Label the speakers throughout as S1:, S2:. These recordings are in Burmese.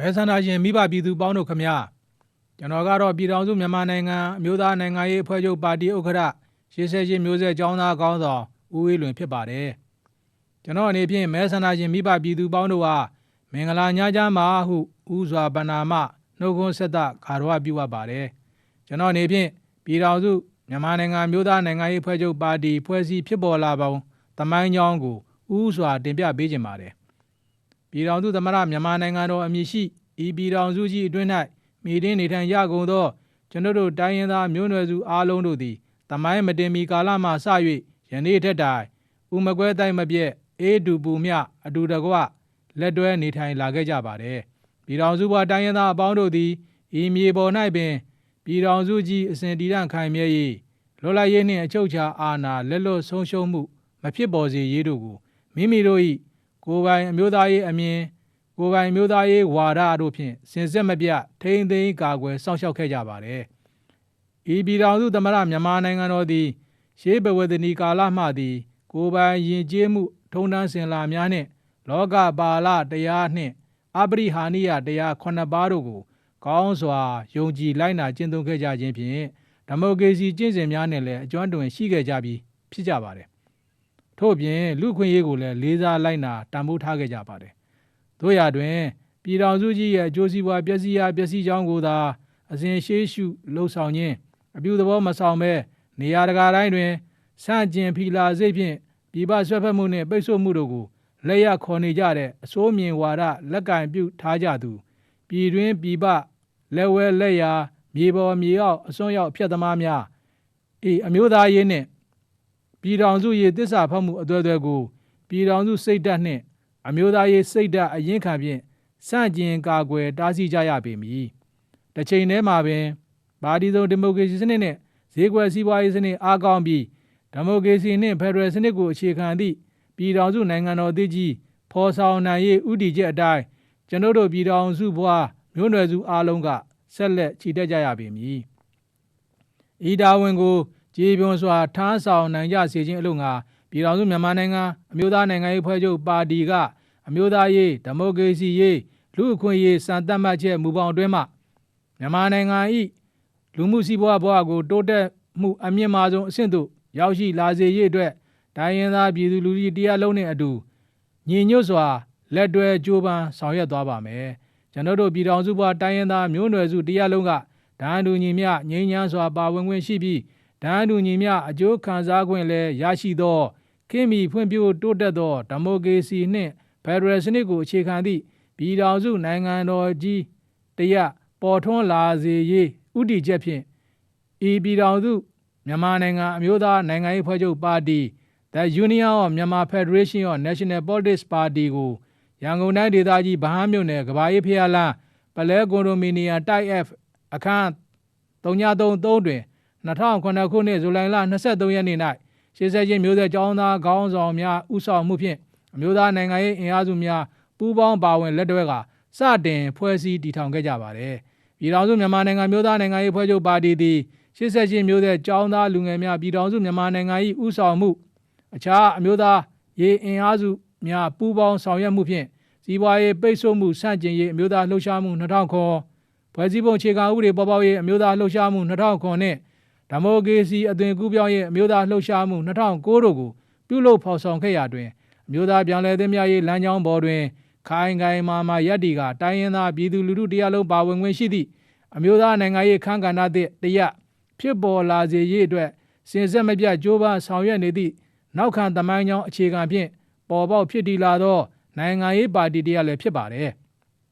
S1: မဲဆန္ဒရှင်မိဘပြည်သူပေါင်းတို့ခမညာကျွန်တော်ကတော့ပြည်ထောင်စုမြန်မာနိုင်ငံအမျိုးသားနိုင်ငံရေးအဖွဲ့ချုပ်ပါတီဥက္ကဋ္ဌရှေ့ဆက်ရှင်မျိုးဆက်ចောင်းသားကောင်းဆောင်ဦးဝေးလွင်ဖြစ်ပါတယ်ကျွန်တော်အနေဖြင့်မဲဆန္ဒရှင်မိဘပြည်သူပေါင်းတို့ဟာမင်္ဂလာညချမ်းပါဟုဥစွာဗန္နာမနှုတ်ခွန်းဆက်သဂါရဝပြုအပ်ပါတယ်ကျွန်တော်အနေဖြင့်ပြည်ထောင်စုမြန်မာနိုင်ငံမျိုးသားနိုင်ငံရေးအဖွဲ့ချုပ်ပါတီဖွဲ့စည်းဖြစ်ပေါ်လာပုံတမိုင်းကြောင်းကိုဥစွာတင်ပြပေးခြင်းပါတယ် ပြည်ထောင်စုသမ္မတမြန်မာနိုင်ငံတော်အမည်ရှိဤပြည်ထောင်စုကြီးအတွင်း၌မိတင်းနေထိုင်ကြကုန်သောကျွန်ုပ်တို့တိုင်းရင်းသားမျိုးနွယ်စုအားလုံးတို့သည်တမိုင်းမတင်မီကာလမှစ၍ယနေ့ထက်တိုင်ဥမကွဲတိုက်မပြည့်အေးတူပူမြအတူတကွလက်တွဲနေထိုင်လာခဲ့ကြပါတယ်ပြည်ထောင်စုဘဝတိုင်းရင်းသားအပေါင်းတို့သည်ဤမြေပေါ်၌ပင်ပြည်ထောင်စုကြီးအစဉ်တည်တံ့ခိုင်မြဲ၍လွတ်လပ်ရေးနှင့်အချုပ်အခြာအာဏာလက်လွတ်ဆုံးရှုံးမှုမဖြစ်ပေါ်စေရေးတို့ကိုမိမိတို့၏ ကိုယ်ပိုင်အမျိုးသားရေးအမြင်ကိုယ်ပိုင်မျိုးသားရေးဝါဒတို့ဖြင့်စင်စစ်မပြတ်ထိန်းသိမ်းကာကွယ်စောင့်ရှောက်ခဲ့ကြပါတယ်။ဤပြည်တော်စုသမရမြန်မာနိုင်ငံတော်သည်ရှေးဘဝဒနီကာလမှသည် ကိုယ်ပိုင်ယဉ်ကျေးမှု ထုံတန်းစင်လာများနှင့် လောကပါလတရားနှင့်အပရိဟာနိယတရားခုနှစ်ပါးတို့ကို ကောင်းစွာယုံကြည်လိုက်နာကျင့်သုံးခဲ့ကြခြင်းဖြင့်ဓမ္မဂေစီကျင့်စဉ်များနဲ့လည်းအကျွမ်းတွင်ရှိခဲ့ကြပြီးဖြစ်ကြပါတယ်။ ထို့ပြင်လူခွင့်ရေးကိုလည်းလေးစားလိုက်နာတံမိုးထားခဲ့ကြပါတယ်။တို့ရာတွင်ပြည်တော်စုကြီးရဲ့အကျိုးစီးပွားပျက်စီးရာပျက်စီးကြောင်းကိုသာအစဉ်ရှေးရှုလှုပ်ဆောင်ခြင်းအပြုသဘောမဆောင်ဘဲနေရာတကာတိုင်းတွင်ဆန့်ကျင်ဖီလာစိတ်ဖြင့်ပြည်ပဆွဲဖက်မှုနှင့်ပိတ်ဆို့မှုတို့ကိုလက်ရခေါ်နေကြတဲ့အစိုးမြင်ဝါဒလက်ကင်ပြုထားကြသူပြည်တွင်းပြည်ပလက်ဝဲလက်ရာမြေပေါ်မြေအောက်အစွန်းရောက်ဖြတ်သမားများအေးအမျိုးသားရေးနှင့် ပြည်တော်စုရေးတစ္ဆာဖတ်မှုအသွဲသွဲကိုပြည်တော်စုစိတ်ဓာတ်နှင့် အမျိုးသားရေးစိတ်ဓာတ်အရင်ခံဖြင့်စန့်ကျင်ကာကွယ်တားဆီးကြရပေမည်တစ်ချိန်တည်းမှာပင်ပါတီစုံဒီမိုကရေစီစနစ်နှင့်ဈေးကွက်စီးပွားရေးစနစ်အားကောင်းပြီးဒီမိုကရေစီနှင့်ဖက်ဒရယ်စနစ်ကိုအခြေခံသည့်ပြည်ထောင်စုနိုင်ငံတော်တည်ကြီးဖော်ဆောင်နိုင်ရေးဥတီချက်အတိုင်းကျွန်ုပ်တို့ပြည်ထောင်စုဘွားမျိုးနွယ်စုအားလုံးကဆက်လက်ချီတက်ကြရပေမည်ဤတာဝန်ကို ကြည်ပြွန်စွာထမ်းဆောင်နိုင်ကြစေခြင်းအလို့ငါပြည်ထောင်စုမြန်မာနိုင်ငံအမျိုးသားနိုင်ငံရေးဖွဲ့ချုပ်ပါတီကအမျိုးသားရေးဒီမိုကရေစီရေးလူ့အခွင့်အရေးစံတတ်မှတ်ချက်မူပေါင်းအတွင်းမှမြန်မာနိုင်ငံ၏လူမှုစီးပွားဘဝကိုတိုးတက်မှုအမြင့်မားဆုံးအဆင့်သို့ရောက်ရှိလာစေရေးအတွက်တိုင်းရင်းသားပြည်သူလူထုတရားလုံးနဲ့အတူညီညွတ်စွာလက်တွဲကြိုးပမ်းဆောင်ရွက်သွားပါမယ်ကျွန်တော်တို့ပြည်ထောင်စုဘဝတိုင်းရင်းသားမျိုးနွယ်စုတရားလုံးကဒန်းတူညီမျှငြိမ်းချမ်းစွာပါဝင်ခွင့်ရှိပြီး ဒန်းတူညီမျှအကျိုးခံစားခွင့်လည်းရရှိသောခင်မီဖွံ့ဖြိုးတိုးတက်သောဒီမိုကရေစီနှင့်ဖက်ဒရယ်စနစ်ကိုအခြေခံသည့်ပြည်ထောင်စုနိုင်ငံတော်ကြီးတရပေါ်ထွန်းလာစေရေးဥတီချက်ဖြင့်ဤပြည်ထောင်စုမြန်မာနိုင်ငံအမျိုးသားနိုင်ငံရေးဖွဲ့ချုပ်ပါတီ The Union of Myanmar Federation of National Politics Party ကိုရန်ကုန်တိုင်းဒေသကြီးဗဟန်းမြို့နယ်ကဘာရေးဖျားလန်းပလဲကွန်ဒိုမီနီယံတိုက် F အခန်း333တွင် 2009ခုနှစ်ဇူလိုင်လ23ရက်နေ့၌ရှေ့ဆက်ချင်းမျိုးဆက်ကျောင်းသားခေါင်းဆောင်များဥဆောင်မှုဖြင့်အမျိုးသားနိုင်ငံရေးအင်အားစုများပူးပေါင်းပါဝင်လက်တွဲကစတင်ဖွဲ့စည်းတည်ထောင်ခဲ့ကြပါတယ်။ပြည်ထောင်စုမြန်မာနိုင်ငံမျိုးသားနိုင်ငံရေးဖွဲ့ချုပ်ပါတီသည်ရှေ့ဆက်ချင်းမျိုးဆက်ကျောင်းသားလူငယ်များပြည်ထောင်စုမြန်မာနိုင်ငံ၏ဥဆောင်မှုအခြားအမျိုးသားရေးအင်အားစုများပူးပေါင်းဆောင်ရွက်မှုဖြင့်စီးပွားရေးပိတ်ဆို့မှုဆန့်ကျင်ရေးအမျိုးသားလှုပ်ရှားမှု2000ခွန်ဖွဲ့စည်းပုံခြေခံဥပဒေပေါ်ပေါက်ရေးအမျိုးသားလှုပ်ရှားမှု2000ခွန် နှင့်ဓမ္မဂေစီအသွင်ကူးပြောင်းရေးအမျိုးသားလှုပ်ရှားမှု2009တို့ကိုပြုလုပ်ဖော်ဆောင်ခဲ့ရာတွင်အမျိုးသားပြန်လည်သင့်မြတ်ရေးလမ်းကြောင်းပေါ်တွင်ခိုင်ခိုင်မာမာရပ်တီကတိုင်းရင်းသားပြည်သူလူထုတရားလုံးပါဝင်ခွင့်ရှိသည့်အမျိုးသားနိုင်ငံရေးခန့်ကဏ္ဍသည့်တရဖြစ်ပေါ်လာစေရေးအတွက်စင်ဆက်မပြတ်ကြိုးပမ်းဆောင်ရွက်နေသည့်နောက်ခံသမိုင်းကြောင်းအခြေခံဖြင့်ပေါ်ပေါက်ဖြစ်တည်လာသောနိုင်ငံရေးပါတီတရားလည်းဖြစ်ပါတယ်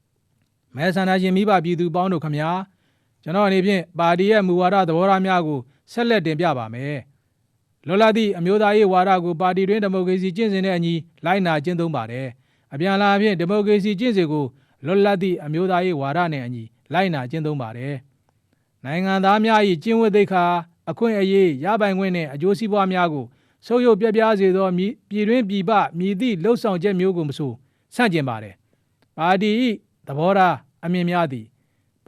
S1: ။မဲဆန္ဒရှင်မိဘပြည်သူပေါင်းတို့ခမညာ ကျွန်တော်အနေဖြင့်ပါတီရဲ့မူဝါဒသဘောထားများကိုဆက်လက်တင်ပြပါမယ်။လောလာသည့်အမျိုးသားရေးဝါဒကိုပါတီတွင်ဒီမိုကရေစီကျင့်စဉ်နဲ့အညီလိုက်နာကျင့်သုံးပါတယ်။အပြန်အလှန်ဖြင့်ဒီမိုကရေစီကျင့်စဉ်ကိုလွတ်လပ်သည့်အမျိုးသားရေးဝါဒနဲ့အညီလိုက်နာကျင့်သုံးပါတယ်။နိုင်ငံသားများ၏ကျင့်ဝတ်သိက္ခာအခွင့်အရေးရပိုင်ခွင့်နှင့်အကျိုးစီးပွားများကိုဆုပ်ယုပ်ပြပြစေသောပြည်တွင်းပြည်ပမြည်သည့်လှုပ်ဆောင်ချက်မျိုးကိုမဆိုဆန့်ကျင်ပါတယ်။ပါတီ၏သဘောထားအမြင်များသည်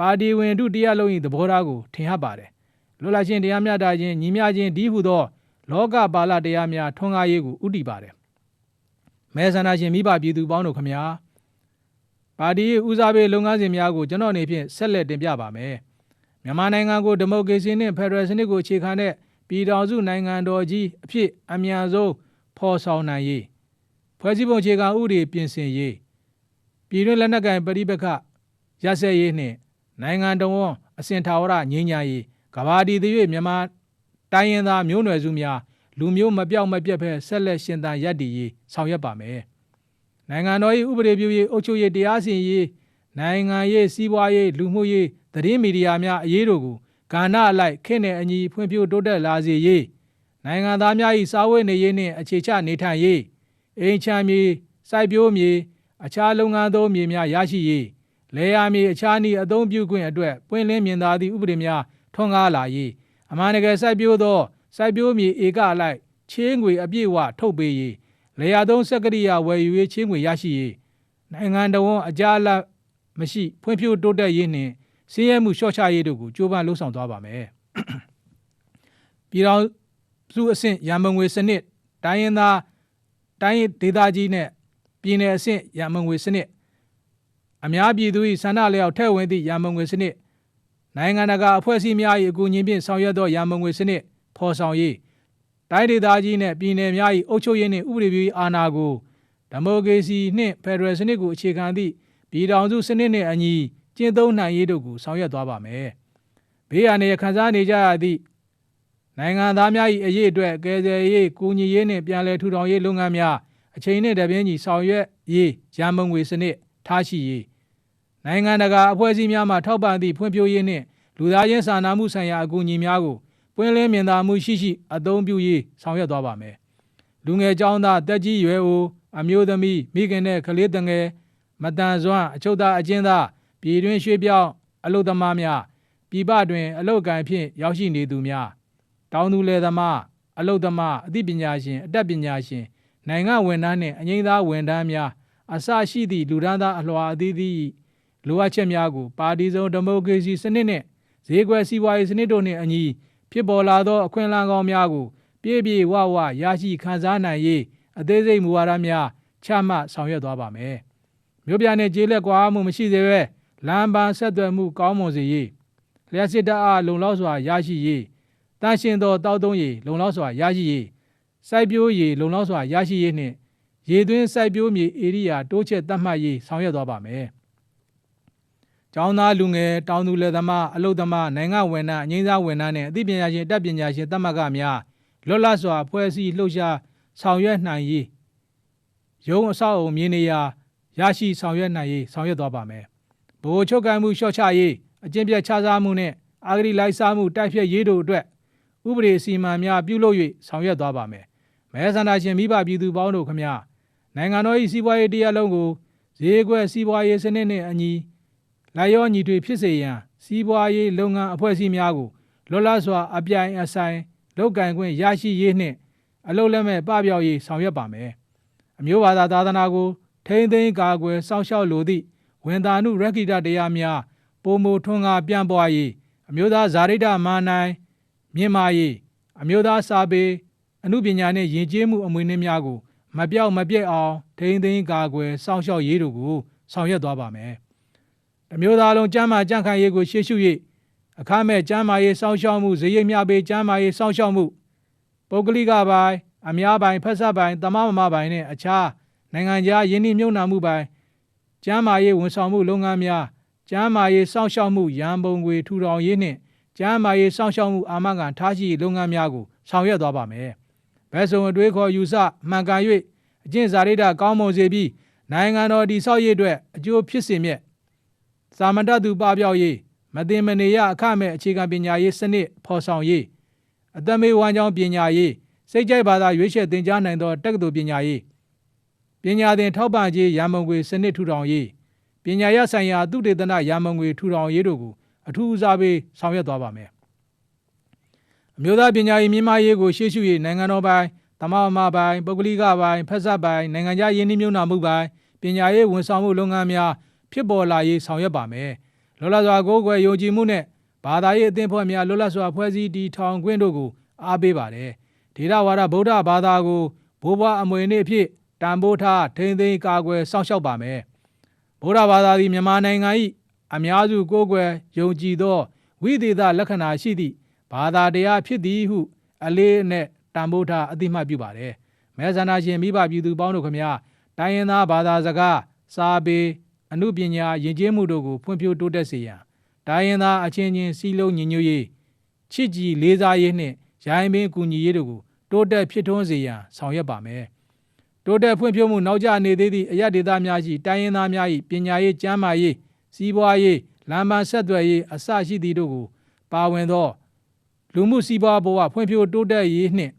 S1: ပါတီဝင်တို့တရားလုံး၏သဘောထားကိုထင်ဟပ်ပါတယ်။လွတ်လပ်ခြင်းတရားမျှတခြင်းညီမျှခြင်းဒီဟုသောလောကပါဠတရားများထွန်းကားရေးကိုဥတည်ပါတယ်။မဲဆန္ဒရှင်မိဘပြည်သူပေါင်းတို့ခမညာပပါတီ၏ဦးစားပေးလုပ်ငန်းစဉ်များကိုကျွန်တော်အနေဖြင့်ဆက်လက်တင်ပြပါမယ်မြန်မာနိုင်ငံကိုဒီမိုကရေစီနှင့်ဖက်ဒရယ်စနစ်ကိုအခြေခံတဲ့ပြည်ထောင်စုနိုင်ငံတော်ကြီးအဖြစ်အမြန်ဆုံးဖော်ဆောင်နိုင်ရေးဖွဲ့စည်းပုံအခြေခံဥပဒေပြင်ဆင်ရေးပြည်တွင်းလက်နက်ကိုင်ပဋိပက္ခရပ်စဲရေးနှင့် နိုင်ငံတော်ဝန်အစဉ်ထာဝရငြိမ်းချမ်းရေးကဘာဒီသရွေ့မြန်မာတိုင်းရင်းသားမျိုးနွယ်စုများလူမျိုးမပြောက်မပြတ်ဖက်ဆက်လက်ရှင်သန်ရပ်တည်ရေးဆောင်ရွက်ပါမယ်နိုင်ငံတော်၏ဥပဒေပြုရေးအုပ်ချုပ်ရေးတရားစီရင်ရေးနိုင်ငံရေးစီးပွားရေးလူမှုရေးသတင်းမီဒီယာများအရေးတို့ကိုကဏ္ဍအလိုက်ခင့်နဲ့အညီဖွံ့ဖြိုးတိုးတက်လာစေရေးနိုင်ငံသားများ၏စာဝတ်နေရေးနှင့်အခြေချနေထိုင်ရေးအိမ်ချမ်းမြေစိုက်ပျိုးမြေအခြားလုပ်ငန်းသုံးမြေများရရှိရေး လေယာမြေအခြားနည်းအသုံးပြုခွင့်အတွက်ပွင့်လင်းမြင်သာသည့်ဥပဒေများထွန်းကားလာရေးအမှန်တကယ်စိုက်ပျိုးသောစိုက်ပျိုးမြေဧကအလိုက်ချင်းငွေအပြည့်အဝထုတ်ပေးရေးလေယာသုံးစက်ကရိယာဝယ်ယူရေးချင်းငွေရရှိရေးနိုင်ငံတော်အကြအလတ်မရှိဖွံ့ဖြိုးတိုးတက်ရေးနှင့်စည်းရဲမှုလျှော့ချရေးတို့ကိုကြိုးပမ်းလှုံ့ဆော်သွားပါမယ်ပြည်တော်စုအဆင့်ရန်မငွေစနစ်တိုင်းရင်းသားတိုင်းဒေသကြီးနဲ့ပြည်내အဆင့်ရန်မငွေစနစ် အများပြည်သူ၏ဆန္ဒလျောက်ထဲ့ဝင်သည့်ရန်မငွေစနစ်နိုင်ငံတကာအဖွဲ့အစည်းများ၏အကူအညီဖြင့်ဆောင်ရွက်သောရန်မငွေစနစ်ဖော်ဆောင်ရေးတိုင်းဒေသကြီးနှင့်ပြည်내များ၏အုပ်ချုပ်ရေးနှင့်ဥပဒေပြုအာဏာကိုဒီမိုကရေစီနှင့်ဖက်ဒရယ်စနစ်ကိုအခြေခံသည့်ပြည်ထောင်စုစနစ်နှင့်အညီကျင့်သုံးနိုင်ရေးတို့ကိုဆောင်ရွက်သွားပါမယ်။ဘေးရန်တွေခံစားနေကြရသည့်နိုင်ငံသားများ၏အရေးအတွက်ကယ်ဆယ်ရေး၊ကူညီရေးနှင့်ပြန်လည်ထူထောင်ရေးလုပ်ငန်းများအချိန်နှင့်တပြင်းညီဆောင်ရွက်ရေးရန်မုံငွေစနစ်ထားရှိရေး နိုင်ငံတကာအဖွဲ့အစည်းများမှထောက်ပံ့သည့်ဖွံ့ဖြိုးရေးနှင့်လူသားချင်းစာနာမှုဆိုင်ရာအကူအညီများကိုပွင့်လင်းမြင်သာမှုရှိရှိအသုံးပြုရေးဆောင်ရွက်သွားပါမယ်။လူငယ်ကျောင်းသားတက်ကြီးရွယ်အိုအမျိုးသမီးမိခင်နဲ့ကလေးတငယ်မတန်စွမ်းအချုပ်သားအကျဉ်းသားပြည်တွင်းရွှေ့ပြောင်းအလုသမားများပြည်ပတွင် အလုတ်ကန်ဖြင့်ရောက်ရှိနေသူများတောင်သူလယ်သမားအလုသမားအသိပညာရှင်အတတ်ပညာရှင်နိုင်ငံဝန်ထမ်းနှင့်အငိမ့်သားဝန်ထမ်းများအစရှိသည့်လူဒန်းသားအလွှာအသီးသီး လိုအပ်ချက်များကိုပါတီစုံဒီမိုကရေစီစနစ်နှင့်ဈေးကွက်စီးပွားရေးစနစ်တို့နှင့်အညီဖြစ်ပေါ်လာသောအခွင့်အလမ်းကောင်းများကိုပြည့်ပြည့်ဝဝရရှိခံစားနိုင်ရေးအသေးစိတ်မူဝါဒများချမှတ်ဆောင်ရွက်သွားပါမယ်။မြို့ပြနှင့်ကျေးလက်ကွာမှုမရှိသေးပဲလမ်းပန်းဆက်သွယ်မှုကောင်းမွန်စေရေးလျှက်စစ်တပ်အားလုံလောက်စွာရရှိရေးတန်ရှင်သောတောက်သုံးရည်လုံလောက်စွာရရှိရေးစိုက်ပျိုးရည်လုံလောက်စွာရရှိရေးနှင့်ရေသွင်းစိုက်ပျိုးမြေဧရိယာတိုးချဲ့သတ်မှတ်ရေးဆောင်ရွက်သွားပါမယ်။ ကျောင်းသားလူငယ်တောင်သူလယ်သမားအလုပ်သမားနိုင်ငံဝန်ထမ်းအငိမ့်စားဝန်ထမ်းနဲ့အသိပညာရှင်တပ်ပညာရှင်တမကများလွတ်လပ်စွာဖွဲ့စည်းလှုပ်ရှားဆောင်ရွက်နိုင်ရေးရုံးအဆောက်အုံမြေနေရာရရှိဆောင်ရွက်နိုင်ရေးဆောင်ရွက်သွားပါမယ်။ဗဟိုချုပ်ကိုင်မှုလျှော့ချရေးအကျင့်ပြတ်ခြားစားမှုနဲ့အာဂရိလိုက်စားမှုတိုက်ဖျက်ရေးတို့အတွက်ဥပဒေအစီအမံများပြုလုပ်၍ဆောင်ရွက်သွားပါမယ်။မဲဆန္ဒရှင်မိဘပြည်သူပေါင်းတို့ခမညာနိုင်ငံတော်၏စီးပွားရေးတရားလုံးကိုဈေးကွက်စီးပွားရေးစနစ်နှင့်အညီ လိုက်ရောညီထွေဖြစ်စေရန်စီးပွားရေးလုပ်ငန်းအဖွဲ့အစည်းများကိုလွတ်လပ်စွာအပြိုင်အဆိုင်လုပ်ကင်ခွင့်ရရှိရေးနှင့်အလုပ်လက်မဲ့ပပျောက်ရေးဆောင်ရွက်ပါမယ်။အမျိုးဘာသာသာသနာကိုထိမ့်သိမ်းကာကွယ်စောင့်ရှောက်လိုသည့်ဝန်တာနုရက္ခိတတရားများပုံမထွန်းကားပြန့်ပွားရေးအမျိုးသားဇာတိတမာနိုင်မြင့်မာရေးအမျိုးသားစာပေအမှုပညာနှင့်ယဉ်ကျေးမှုအမွေအနှစ်များကိုမပြောက်မပြက်အောင်ထိန်းသိမ်းကာကွယ်စောင့်ရှောက်ရေးတို့ကိုဆောင်ရွက်သွားပါမယ်။ တမျိုးသားလုံးကျမ်းမာကြံ့ခိုင်ရေးကိုရှေ့ရှု၍အခမဲ့ကျမ်းမာရေးစောင့်ရှောက်မှုဈေးရိပ်မျှပေးကျမ်းမာရေးစောင့်ရှောက်မှုပုဂ္ဂလိကပိုင်းအများပိုင်းဖက်ဆက်ပိုင်းတမမမပိုင်းနဲ့အခြားနိုင်ငံခြားယင်းနှိမ့်မြုံနာမှုပိုင်းကျမ်းမာရေးဝန်ဆောင်မှုလုပ်ငန်းများကျမ်းမာရေးစောင့်ရှောက်မှုရန်ပုံငွေထူထောင်ရေးနှင့်ကျမ်းမာရေးစောင့်ရှောက်မှုအာမခံထားရှိလုပ်ငန်းများကိုဆောင်ရွက်သွားပါမယ်။ဘယ်ဆိုအတွေးခေါ်ယူဆမှန်ကန်၍အကျင့်စာရိတ္တကောင်းမွန်စေပြီးနိုင်ငံတော်တည်ဆောက်ရေးအတွက်အကျိုးဖြစ်စေမြဲ စာမတတ်သူပပျောက်ရေးမတင်မနေရအခမဲ့အခြေခံပညာရေးစနစ်ဖော်ဆောင်ရေးအသက်မေးဝမ်းကြောင်းပညာရေးစိတ်ကြိုက်ဘာသာရွေးချယ်သင်ကြားနိုင်သောတက္ကသိုလ်ပညာရေးပညာသင်ထောက်ပံ့ခြင်းရမုံငွေစနစ်ထူထောင်ရေးပညာရဆိုင်ရာသုတေသနရမုံငွေထူထောင်ရေးတို့ကိုအထူးဦးစားပေးဆောင်ရွက်သွားပါမယ်အမျိုးသားပညာရေးမြင့်မားရေးကိုရှေ့ရှု၍နိုင်ငံတော်ပိုင်းတမမပိုင်းပုဂ္ဂလိကပိုင်းဖက်ဆက်ပိုင်းနိုင်ငံခြားယင်းနှိမ့်မြုံနာမှုပိုင်းပညာရေးဝန်ဆောင်မှုလုပ်ငန်းများ ဖြစ်ပေါ်လာရေးဆောင်ရွက်ပါမယ်လောလစွာကိုယ်ွယ်ယုံကြည်မှုနဲ့ဘာသာရေးအသင်းဖွဲ့များလောလစွာဖွဲ့စည်းတည်ထောင်ခွင့်တို့ကိုအားပေးပါတယ်ဒေတာဝါဒဗုဒ္ဓဘာသာကိုဘိုးဘွားအမွေနေ့အဖြစ်တန်ဖိုးထားထိမ့်သိမ်းကာကွယ်စောင့်ရှောက်ပါမယ်ဗုဒ္ဓဘာသာသည်မြန်မာနိုင်ငံ၏အများစုကိုးကွယ်ယုံကြည်သောဝိသေသလက္ခဏာရှိသည့်ဘာသာတရားဖြစ်သည်ဟု အလေးနဲ့တန်ဖိုးထားအသိမှတ်ပြုပါတယ်။မဲဆန္ဒရှင်မိဘပြည်သူပေါင်းတို့ခမညာတိုင်းရင်းသားဘာသာစကားစာပေ အမှုပညာယဉ်ကျေးမှုတို့ကိုဖွံ့ဖြိုးတိုးတက်စေရန်တိုင်းရင်းသားအချင်းချင်းစည်းလုံးညီညွတ်ရေးချစ်ကြည်လေးစားရေးနှင့်ရိုင်းပင်ကူညီရေးတို့ကိုတိုးတက်ဖြစ်ထွန်းစေရန်ဆောင်ရွက်ပါမယ်။တိုးတက်ဖွံ့ဖြိုးမှုနောက်ကျနေသေးသည့်အရဒေသများရှိတိုင်းရင်းသားများ၏ပညာရေးကျန်းမာရေးစီးပွားရေးလမ်းပန်းဆက်သွယ်ရေးအစရှိသည့်တို့ကိုပါဝင်သောလူမှုစီးပွားဘဝဖွံ့ဖြိုးတိုးတက်ရေးနှင့်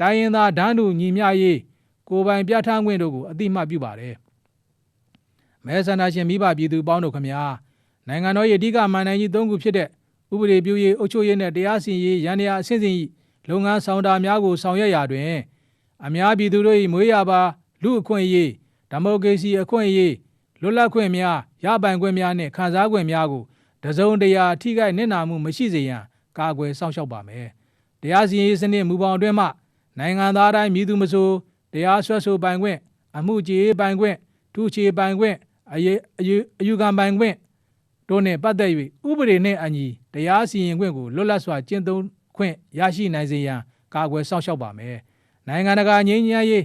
S1: တိုင်းရင်းသားဒန်းတူညီမျှရေးကိုယ်ပိုင်ပြဋ္ဌာန်းခွင့်တို့ကိုအတိမတ်ပြုပါတယ်။ မဲဆန္ဒရှင်မိဘပြည်သူပေါင်းတို့ခမညာနိုင်ငံတော်၏အဓိကမန်နိုင်ကြီး၃ခုဖြစ်တဲ့ဥပဒေပြုရေးအုပ်ချုပ်ရေးနဲ့တရားစီရင်ရေးရန်ရာအဆင့်ဆင့်၏လုပ်ငန်းဆောင်တာများကိုဆောင်ရွက်ရာတွင် အများပြည်သူတို့၏မွေးရပါလူအခွင့်အရေးဒီမိုကရေစီအခွင့်အရေးလွတ်လပ်ခွင့်များရပိုင်ခွင့်များနှင့်ခံစားခွင့်များကိုတစုံတရာထိခိုက်နစ်နာမှုမရှိစေရန်ကာကွယ်စောင့်ရှောက်ပါမယ်။တရားစီရင်ရေးစနစ်မူပေါင်းအတွင်းမှနိုင်ငံသားတိုင်းမြည်သူမဆိုတရားစွဲဆိုပိုင်ခွင့်အမှုကြေးပိုင်ခွင့်ထုချေပိုင်ခွင့် အရေးအယူအယူခံပိုင်ခွင့်တို့နှင့်ပတ်သက်၍ဥပဒေနှင့်အညီတရားစီရင်ခွင့်ကိုလွတ်လပ်စွာကျင့်သုံးခွင့်ရရှိနိုင်စေရန်ကာကွယ်စောင့်ရှောက်ပါမယ်။နိုင်ငံတကာငြိမ်းချမ်းရေး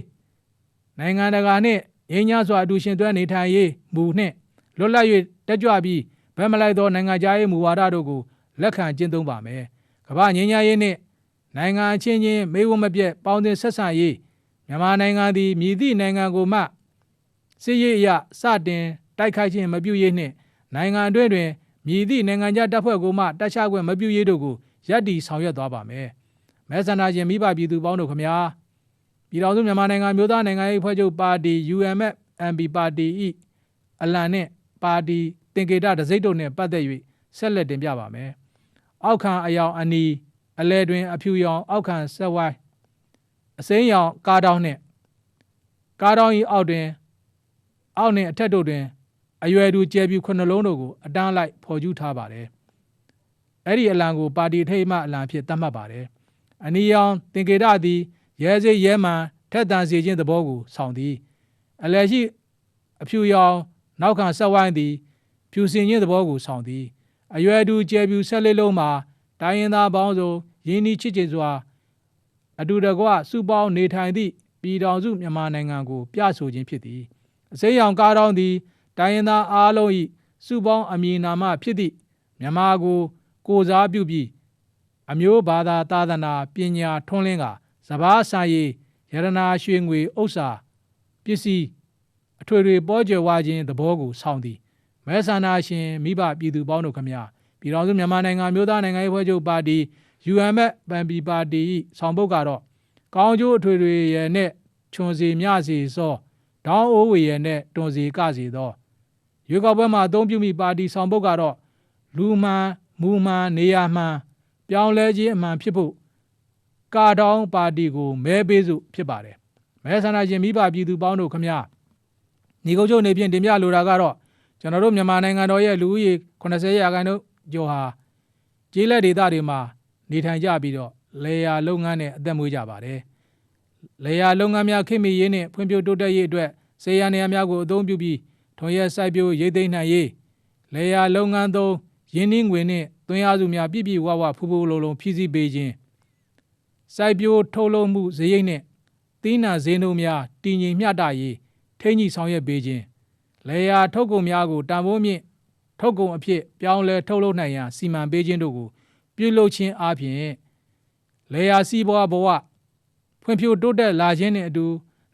S1: နိုင်ငံတကာနှင့်ငြိမ်းချမ်းစွာအတူရှင်သွဲနေထိုင်ရေးမူနှင့်လွတ်လပ်၍တက်ကြွပြီးဗတ်မလိုက်သောနိုင်ငံခြားရေးမူဝါဒတို့ကိုလက်ခံကျင့်သုံးပါမယ်။ကမ္ဘာငြိမ်းချမ်းရေးနှင့်နိုင်ငံချင်းချင်းမေးဝမပြတ်ပေါင်းသင်းဆက်ဆံရေးမြန်မာနိုင်ငံသည်မြည်သည့်နိုင်ငံကိုမှ စစ်ရေးအရစတင်တိုက်ခိုက်ခြင်းမပြုရေးနှင့်နိုင်ငံအတွင်းတွင်မြည်သည့်နိုင်ငံခြားတပ်ဖွဲ့ကိုမှတပ်ချခွင့်မပြုရေးတို့ကိုရပ်တည်ဆောင်ရွက်သွားပါမယ်။မဲဆန္ဒရှင်မိဘပြည်သူပေါင်းတို့ခမညာပြည်တော်စုမြန်မာနိုင်ငံမျိုးသားနိုင်ငံရေးဖွဲ့ချုပ်ပါတီ UMF MB ပါတီ၏အလံနှင့်ပါတီတင်ကေတဒစိတ်တို့နှင့်ပတ်သက်၍ဆက်လက်တင်ပြပါမယ်။အောက်ခံအယောင်အနီအလဲတွင်အဖြူရောင်အောက်ခံဆက်ဝိုင်းအစိမ်းရောင်ကားတောင်းနှင့်ကားတောင်း၏အောက်တွင် အောက်နှင့်အထက်တို့တွင်အရွယ်တူကျဲပြူခုနှလုံးတို့ကိုအတန်းလိုက်ဖော်ကျူးထားပါတယ်။အဲ့ဒီအလံကိုပါတီထိပ်မှအလံဖြစ်သတ်မှတ်ပါတယ်။အနီရောင်တင်ကေတသည်ရဲစိရဲမှန်ထက်တန်စေခြင်းသဘောကိုဆောင်သည်အလယ်ရှိအဖြူရောင်နောက်ခံဆက်ဝိုင်းသည်ဖြူစင်ခြင်းသဘောကိုဆောင်သည်အရွယ်တူကျဲပြူဆက်လေးလုံးမှာတိုင်းရင်းသားပေါင်းစုံရင်းနှီးချစ်ကြည်စွာအတူတကွစုပေါင်းနေထိုင်သည့်ပြည်တော်စုမြန်မာနိုင်ငံကိုပြဆိုခြင်းဖြစ်သည် အစိမ်းရောင်ကားတောင်းသည်တိုင်းရင်းသားအားလုံး၏စုပေါင်းအမည်နာမဖြစ်သည့်မြန်မာကို ကိုစားပြုပြီးအမျိုးဘာသာသာသနာပညာထွန်းလင်းကစဘာဆိုင်ရရတနာရွှေငွေဥစ္စာပစ္စည်းအထွေထွေပေါ်ကြွယ်ဝခြင်းသဘောကိုဆောင်သည်မဲဆန္ဒရှင်မိဘပြည်သူပေါင်းတို့ခမညာပြည်တော်စုမြန်မာနိုင်ငံမျိုးသားနိုင်ငံရေးဖွဲ့ချုပ်ပါတီ UMF ပန်ပီပါတီဆောင်ပုဒ်ကတော့ကောင်းကျိုးအထွေထွေရဲ့နဲ့ခြုံစီမြစီစော ဒေါင်းအိုးဝေရဲ့နဲ့တွန်စီကစီသောရွေးကောက်ပွဲမှာအသုံးပြုမိပါတီဆောင်ပုဒ်ကတော့လူမှန်မူမှန်နေရာမှန်ပြောင်းလဲခြင်းအမှန်ဖြစ်ဖို့ကာတောင်းပါတီကိုမဲပေးစုဖြစ်ပါတယ်မဲဆန္ဒရှင်မိဘပြည်သူပေါင်းတို့ခမညာညီကုန်းချုပ်နေဖြင့်တင်ပြလိုတာကတော့ကျွန်တော်တို့မြန်မာနိုင်ငံတော်ရဲ့လူဦးရေ80ရာခိုင်နှုန်းကျော်ဟာကျေးလက်ဒေသတွေမှာနေထိုင်ကြပြီးတော့လေယာလုပ်ငန်းနဲ့အသက်မွေးကြပါတယ် လေယာလုပ်ငန်းများခင်မီရေးနဲ့ဖွံ့ဖြိုးတိုးတက်ရေးအတွက်စေရနေရာများကိုအသုံးပြုပြီးထွန်ရက်စိုက်ပျိုးရိတ်သိမ်းနိုင်ရေးလေယာလုပ်ငန်းသုံးရင်းနှီးငွေနဲ့သွင်းအားစုများပြည့်ပြည့်ဝဝဖူဖူလုံလုံဖြည့်ဆည်းပေးခြင်းစိုက်ပျိုးထုတ်လုပ်မှုဈေးရိတ်နဲ့သီးနှံဈေးနှုန်းများတည်ငြိမ်မျှတရေးထိန်းညှိဆောင်ရွက်ပေးခြင်းလေယာထုတ်ကုန်များကိုတန်ဖိုးမြင့်ထုတ်ကုန်အဖြစ်ပြောင်းလဲထုတ်လုပ်နိုင်ရန်စီမံပေးခြင်းတို့ကို ပြုလုပ်ခြင်းအပြင်လေယာစီးပွားဘဝ ဖွံ့ဖြိုးတိုးတက်လာခြင်းနှင့်အတူ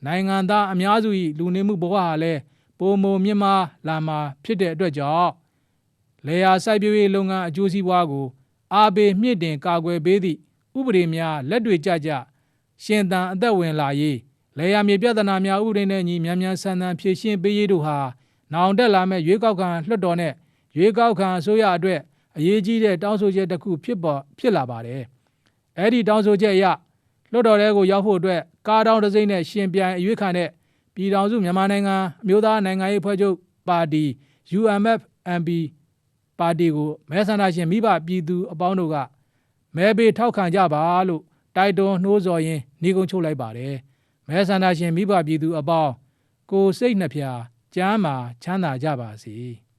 S1: နိုင်ငံသားအများစု၏လူနေမှုဘဝဟာလည်းပုံမမြင့်မားလာမှာဖြစ်တဲ့အတွက်ကြောင့်လေယာစိုက်ပျိုးရေးလုပ်ငန်းအကျိုးစီးပွားကို အားပေးမြင့်တင်ကာကွယ်ပေးသည့်ဥပဒေများလက်တွေကြကြရှင်သန်အသက်ဝင်လာရေးလေယာမြေပြဿနာများဥပဒေနဲ့ညီမြန်မြန်ဆန်ဆန်ဖြေရှင်းပေးရေးတို့ဟာနောင်တက်လာမဲ့ရွေးကောက်ခံလွှတ်တော်နဲ့ရွေးကောက်ခံအစိုးရအတွက်အရေးကြီးတဲ့တောင်းဆိုချက်တစ်ခုဖြစ်ပေါ်ဖြစ်လာပါတယ်။အဲဒီတောင်းဆိုချက်အရ လွှတ်တော်ထဲကိုရောက်ဖို့အတွက်ကားတောင်းတစ်စိမ့်နဲ့ရှင်ပြိုင်အရွေးခံတဲ့ပြည်ထောင်စုမြန်မာနိုင်ငံအမျိုးသားနိုင်ငံရေးဖွဲ့ချုပ်ပါတီ UMF MP ပါတီကိုမဲဆန္ဒရှင်မိဘပြည်သူအပေါင်းတို့ကမဲပေးထောက်ခံကြပါလို့တိုက်တွန်းနှိုးဆော်ရင်းနှီးကုန်းချုပ်လိုက်ပါတယ်။မဲဆန္ဒရှင်မိဘပြည်သူအပေါင်းကိုစိတ်နှဖျားကျမ်းမာချမ်းသာကြပါစေ။